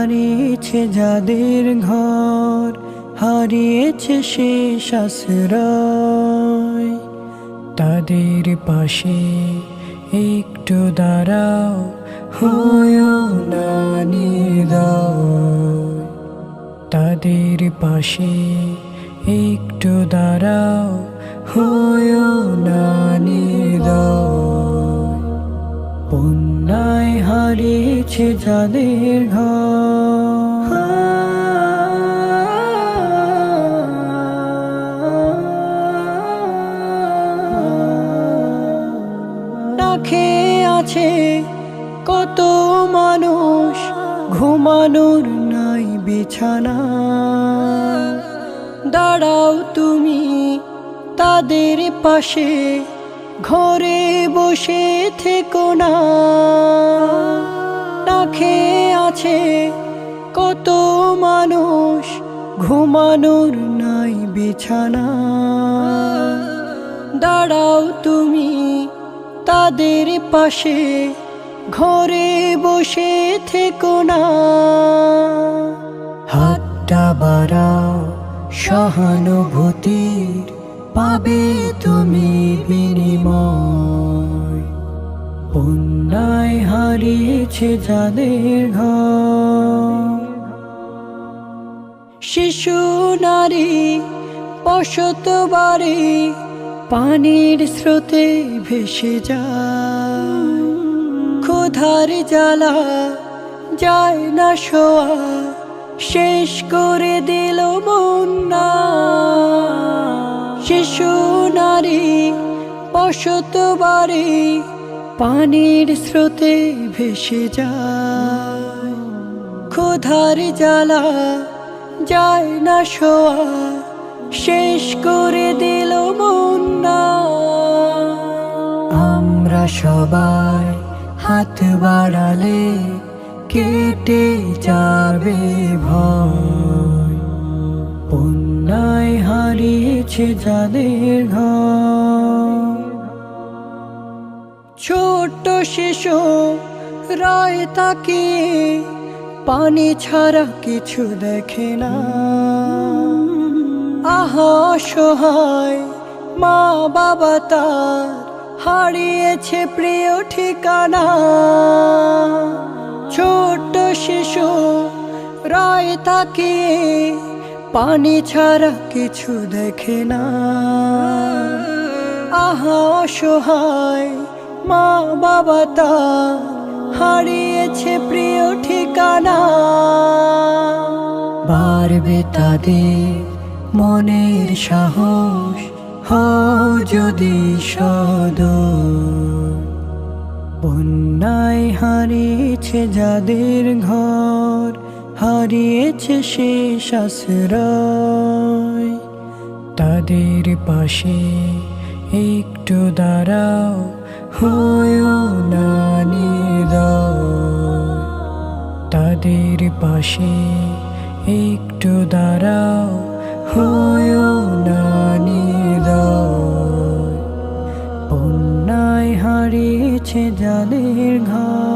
হারিয়েছে যাদের ঘর, হারিয়েছে শেষ আশ্রয়। তাদের পাশে একটু দাঁড়াও না নির্দয়। তাদের পাশে একটু দাঁড়াও, হয়েও না নির্দয়। হারিয়েছে যাদের ঘর। আছে কত মানুষ, ঘুমানোর নাই বিছানা। দাঁড়াও তুমি তাদের পাশে, ঘরে বসে থেকো না। খেয়ে আছে কত মানুষ ঘুমানোর নাই বিছানা। দাঁড়াও তুমি তাদের পাশে, ঘরে বসে থেকো না। হাতটা বাড়াও, সহানুভূতির পাবে তুমি বিনিময়। বন্যায় হারিয়েছে যাদের ঘর। শিশু, নারী, বসত বাড়ি, পানির স্রোতে ভেসে যায়। ক্ষুধার জ্বালা যায় না শোয়া, শেষ করে দিল মন্না শিশু, নারী, বসত বাড়ি পানির স্রোতে ভেসে যায়। ক্ষুধার জ্বালা যায় না শোয়া, শেষ করে দিল মন্না আমরা সবাই হাত বাড়ালে কেটে যাবে ভয়। হারিয়েছে যাদের ঘর। ছোট্ট শিশু রায় তাকে পানি ছাড়া কিছু দেখে না। আহা সহায় মা বাবা তার হারিয়েছে প্রিয় ঠিকানা। ছোট্ট শিশু রায় তাকে পানি ছাড়া কিছু দেখে না। আহা সহায় মা বাবা তা হারিয়েছে প্রিয় ঠিকানা। বাড়বে তাদের মনের সাহস যদি সদ বন্যায় হারিয়েছে যাদের ঘর, হারিয়েছে শেষ আশ্রয়। তাদের পাশে একটু দাঁড়াও, হয়েও না তাদের পাশে একটু দাঁড়াও, হয়েও না দাও বন্যায় হারিয়েছে যাদের ঘর